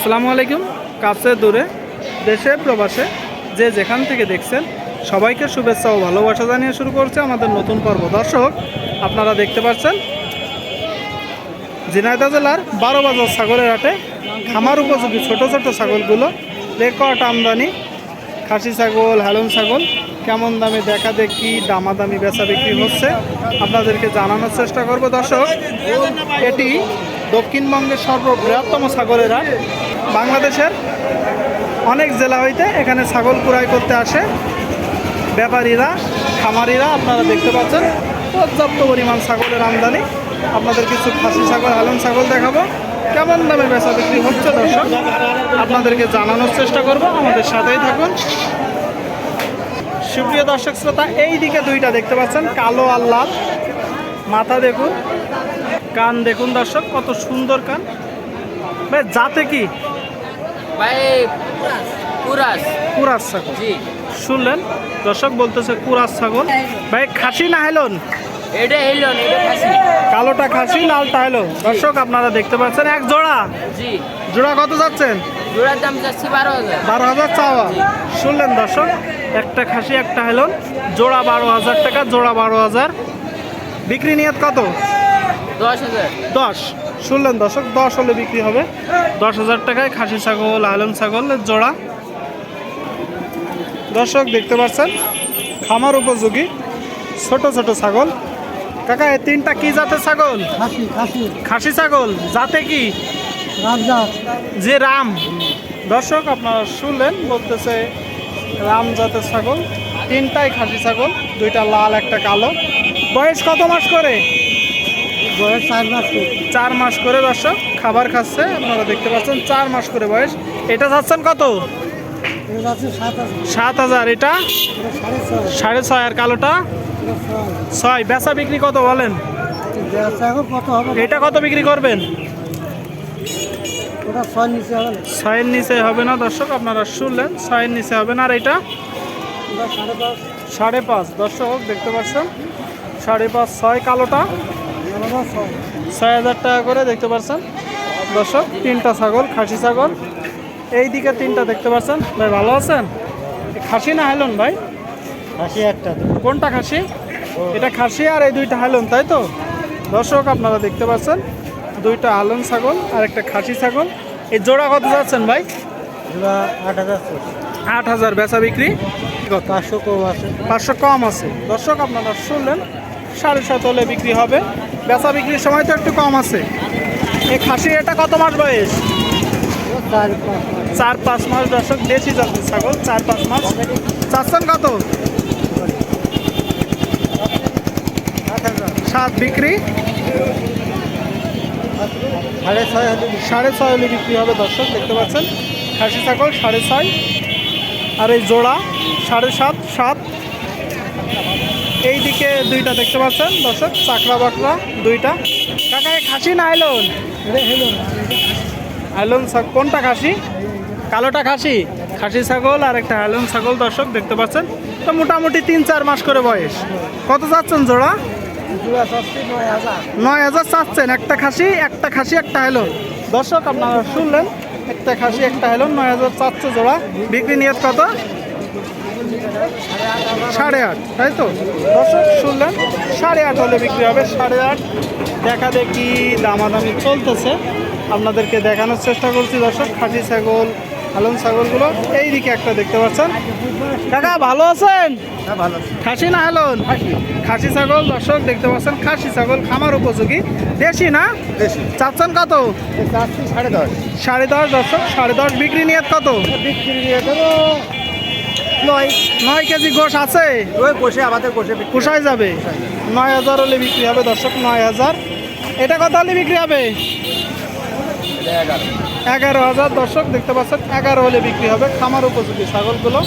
আসসালামু আলাইকুম। কাছে দূরে, দেশে, প্রবাসে, যে যেখান থেকে দেখছেন, সবাইকে শুভেচ্ছা ও ভালোবাসা জানিয়ে শুরু করছে আমাদের নতুন পর্ব। দর্শক, আপনারা দেখতে পাচ্ছেন, ঝিনাইদহ জেলার বারো বাজার ছাগলের হাটে খামার উপযোগী ছোট ছোট ছাগলগুলো, রেকর্ড আমদানি, খাসি ছাগল হ্যালন ছাগল কেমন দামে দেখা দেখি দামাদামি বেচা বিক্রি হচ্ছে, আপনাদেরকে জানানোর চেষ্টা করব। দর্শক, এটি দক্ষিণবঙ্গের সর্ববৃহত্তম ছাগলের হাট। বাংলাদেশের অনেক জেলা হইতে এখানে ছাগল ক্রয় করতে আসে। ব্যাপারীরা, খামারিরা, আপনারা দেখতে পাচ্ছেন, পর্যাপ্ত পরিমাণ ছাগলের আমদানি। আপনাদের কিছু খাসি ছাগল হালন ছাগল দেখাবো। কেমন দামে বেচা বিক্রি হচ্ছে দর্শক, আপনাদেরকে জানানোর চেষ্টা করব। আমাদের সাথেই থাকুন। সুপ্রিয় দর্শক শ্রোতা এই দিকে দুইটা দেখতে পাচ্ছেন কালো আর লাল। মাথা দেখুন কান দেখুন দর্শক কত সুন্দর কান। ভাই যাতে কি? ভাই কুরাস কুরাস। ছাগল। জি। শুনলেন? দর্শক বলতেছে কুরাস ছাগল। ভাই খাসি না হেলন? এটা হইল এটা খাসি। কালোটা খাসি লালটা হেলো দর্শক আপনারা দেখতে পাচ্ছেন এক জোড়া। জি। জোড়া কত যাচ্ছেন? জোড়ার দাম যাচ্ছে বারো হাজার। বারো হাজার চাওয়া। শুনলেন দর্শক একটা খাসি একটা হেলন জোড়া বারো হাজার টাকা জোড়া বারো হাজার। বিক্রি নিয়ত কত? দশ হাজার। দশ। শুনলেন দর্শক দশ হলে বিক্রি হবে। দশ হাজার টাকায় খাসি ছাগল আলন ছাগল জোড়া। দর্শক দেখতে পাচ্ছেন খামার উপযোগী ছোট ছোট ছাগল। কাকা এই তিনটা কি জাতের ছাগল? খাসি ছাগল। জাতে কি? যে রাম দর্শক আপনারা শুনলেন বলতেছে রাম জাতের ছাগল তিনটাই খাসি ছাগল দুইটা লাল একটা কালো। বয়স কত মাস করে? বয়স চার মাস। চার মাস করে দর্শক খাবার খাচ্ছে আপনারা দেখতে পাচ্ছেন চার মাস করে বয়স। এটা চাচ্ছেন কত? সাত হাজার। এটা? সাড়ে ছয়। আর কালোটা? ছয়। বেচা বিক্রি কত বলেন? এটা কত বিক্রি করবেন ওটা ছয় নিচে হবে না ছয়ের নিচে হবে না দর্শক আপনারা শুনলেন ছয়ের নিচে হবে না আর এটা সাড়ে পাঁচ। দর্শক দেখতে পাচ্ছেন? সাড়ে পাঁচ ছয় কালোটা। ছয়। হাজার টাকা করে দেখতে পাচ্ছেন? দর্শক তিনটা ছাগল খাসি ছাগল। এই দিকে তিনটা দেখতে পাচ্ছেন? ভাই ভালো আছেন? খাসি না হাইলন ভাই? খাসি একটা। কোনটা খাসি? এটা খাসি আর এই দুইটা হাইলন তাই তো? দর্শক আপনারা দেখতে পাচ্ছেন? দুইটা আলন ছাগল আর একটা খাসি ছাগল। এই জোড়া কত যাচ্ছেন ভাই? আট হাজার বেচা বিক্রি। কত? পাঁচশো কম আছে। পাঁচশো কম আছে। দর্শক আপনারা শুনলেন সাড়ে সাত হলে বিক্রি হবে। বেচা বিক্রির সময় তো একটু কম আছে। এই খাসি এটা কত মাস বয়স? চার পাঁচ মাস। দর্শক দেশি জাতের ছাগল চার পাঁচ মাস। চাচ্ছেন কত? সাত বিক্রি। সাড়ে ছয় হলে সাড়ে ছয় হলে বিক্রি হবে, দর্শক, দেখতে পাচ্ছেন। খাসি, ছাগল, সাড়ে ছয়। আর এই জোড়া, সাড়ে সাত সাত। এই দিকে দুইটা দেখতে পাচ্ছেন, দর্শক, চাকরা বাকরা, দুইটা। কাকা খাসি না আইলন? আইলন কোনটা খাসি? কালোটা খাসি? খাসি, ছাগল, আর একটা আইলন ছাগল, দর্শক, দেখতে পাচ্ছেন। তো মোটামুটি তিন, চার মাস করে বয়স। কত যাচ্ছেন জোড়া? নয় হাজার নয় চাচ্ছেন, একটা খাসি একটা খাসি, একটা হেলন দর্শক, আপনারা শুনলেন, একটা খাসি, একটা হেলন নয় হাজার চাচ্ছে জোড়া। বিক্রি নিয়ত কত? সাড়ে আট, তাই তো? দর্শক, শুনলেন, সাড়ে আট হলে বিক্রি হবে, সাড়ে আট। দেখা দেখি দামাদামি চলতেছে। আপনাদেরকে দেখানোর চেষ্টা করছি, দর্শক, খাসি, ছাগল হালন ছাগলগুলো এই দিকে একটা দেখতে পাচ্ছেন। কাকা ভালো আছেন? হ্যাঁ ভালো খাসি না হেলন খাসি। ছাগল দর্শক দেখতে পাচ্ছেন খাসি ছাগল খামার উপযোগী। দেশি না? চাচ্ছেন কত? সাড়ে দশ। সাড়ে দশ দর্শক সাড়ে দশ বিক্রি নিয়ে কত? বিক্রি নিয়ে নয়। নয় কেজি গোশ আছে? ওই আমাদের পোষায় যাবে। নয় হাজার হলে বিক্রি হবে দর্শক নয় হাজার। এটা কত হলে বিক্রি হবে? এগারো হাজার দর্শক দেখতে পাচ্ছেন এগারো হলে বিক্রি হবে খামার উপযোগী ছাগলগুলো।